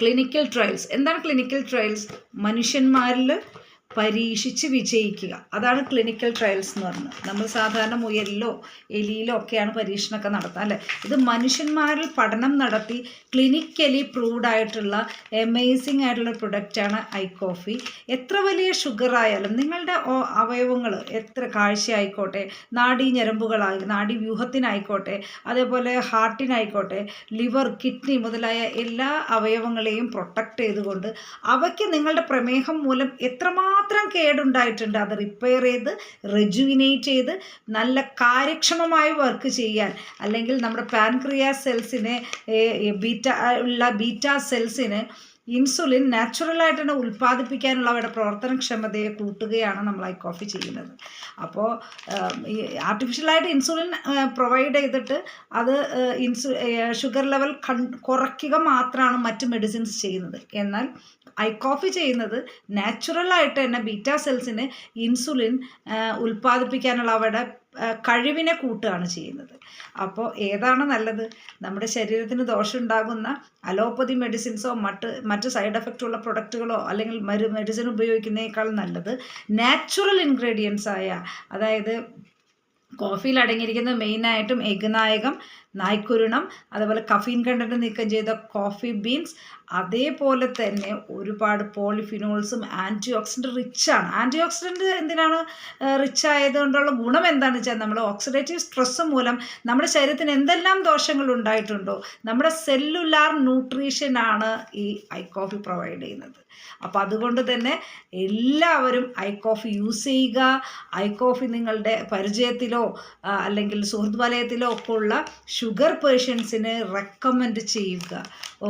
Clinical trials എന്താണ് clinical trials മനുഷ്യന്മാരിൽ പരീക്ഷിച്ച് വിജയിക്കുക. അതാണ് ക്ലിനിക്കൽ ട്രയൽസ് എന്ന് പറയുന്നത്. നമ്മൾ സാധാരണ മുയലിലോ എലിയിലോ ഒക്കെയാണ് പരീക്ഷണമൊക്കെ നടത്തുക അല്ലേ? ഇത് മനുഷ്യന്മാരിൽ പഠനം നടത്തി ക്ലിനിക്കലി പ്രൂവ്ഡ് ആയിട്ടുള്ള അമേസിങ് ആയിട്ടുള്ള പ്രൊഡക്റ്റാണ് ഐ കോഫി. എത്ര വലിയ ഷുഗർ ആയാലും നിങ്ങളുടെ അവയവങ്ങൾ എത്ര കാഴ്ച ആയിക്കോട്ടെ ഞരമ്പുകളായി നാഡീ വ്യൂഹത്തിനായിക്കോട്ടെ അതേപോലെ ഹാർട്ടിനായിക്കോട്ടെ ലിവർ കിഡ്നി മുതലായ എല്ലാ അവയവങ്ങളെയും പ്രൊട്ടക്റ്റ് ചെയ്തുകൊണ്ട് അവയ്ക്ക് നിങ്ങളുടെ പ്രമേഹം മൂലം എത്രമാത്രം കേടുണ്ടായിട്ടുണ്ട്. അത് റിപ്പയർ ചെയ്ത് റെജുവിനേറ്റ് ചെയ്ത് നല്ല കാര്യക്ഷമമായി വർക്ക് ചെയ്യാൻ. അല്ലെങ്കിൽ നമ്മുടെ പാൻക്രിയ സെൽസിനെ ബീറ്റ ഉള്ള ബീറ്റ സെൽസിന് ഇൻസുലിൻ നാച്ചുറലായിട്ട് തന്നെ ഉൽപ്പാദിപ്പിക്കാനുള്ള അവരുടെ പ്രവർത്തനക്ഷമതയെ കൂട്ടുകയാണ് നമ്മൾ ഐ കോഫി ചെയ്യുന്നത്. അപ്പോൾ ആർട്ടിഫിഷ്യലായിട്ട് ഇൻസുലിൻ പ്രൊവൈഡ് ചെയ്തിട്ട് അത് ഇൻസു ഷുഗർ ലെവൽ കൺ കുറയ്ക്കുക മാത്രമാണ് മറ്റ് മെഡിസിൻസ് ചെയ്യുന്നത്. എന്നാൽ ഐ കോഫി ചെയ്യുന്നത് നാച്ചുറലായിട്ട് തന്നെ ബീറ്റ സെൽസിന് ഇൻസുലിൻ ഉൽപ്പാദിപ്പിക്കാനുള്ള അവരുടെ കഴിവിനെ കൂട്ടുകയാണ് ചെയ്യുന്നത്. അപ്പോൾ ഏതാണ് നല്ലത്? നമ്മുടെ ശരീരത്തിന് ദോഷമുണ്ടാകുന്ന അലോപ്പതി മെഡിസിൻസോ മറ്റ് മറ്റ് സൈഡ് എഫക്റ്റ് ഉള്ള പ്രൊഡക്റ്റുകളോ അല്ലെങ്കിൽ മരു മെഡിസിൻ ഉപയോഗിക്കുന്നതിനേക്കാൾ നല്ലത് നാച്ചുറൽ ഇൻഗ്രീഡിയൻസ് ആയ അതായത് കോഫിയിൽ അടങ്ങിയിരിക്കുന്ന മെയിനായിട്ടും എഗ് നായകം നായ്ക്കുരുണം അതുപോലെ കഫീൻ കണ്ടന്റ് നീക്കം ചെയ്ത കോഫി ബീൻസ് അതേപോലെ തന്നെ ഒരുപാട് പോളിഫിനോൾസും ആന്റി ഓക്സിഡന്റ് റിച്ചാണ് ആന്റി ഓക്സിഡന്റ് എന്തിനാണ് റിച്ച് ആയതുകൊണ്ടുള്ള ഗുണം എന്താണെന്ന് വെച്ചാൽ നമ്മൾ ഓക്സിഡേറ്റീവ് സ്ട്രെസ് മൂലം നമ്മുടെ ശരീരത്തിന് എന്തെല്ലാം ദോഷങ്ങൾ ഉണ്ടായിട്ടുണ്ടോ നമ്മുടെ സെല്ലുലാർ ന്യൂട്രീഷനാണ് ഈ ഐ കോഫി പ്രൊവൈഡ് ചെയ്യുന്നത്. അപ്പോൾ അതുകൊണ്ട് തന്നെ എല്ലാവരും ഐ കോഫി യൂസ് ചെയ്യുക. ഐ കോഫി നിങ്ങളുടെ പരിചയത്തിലോ അല്ലെങ്കിൽ സുഹൃത്ത് വലയത്തിലോ ഒക്കെ ഉള്ള ഷുഗർ പേഷ്യൻസിന് റെക്കമെൻഡ് ചെയ്യുക.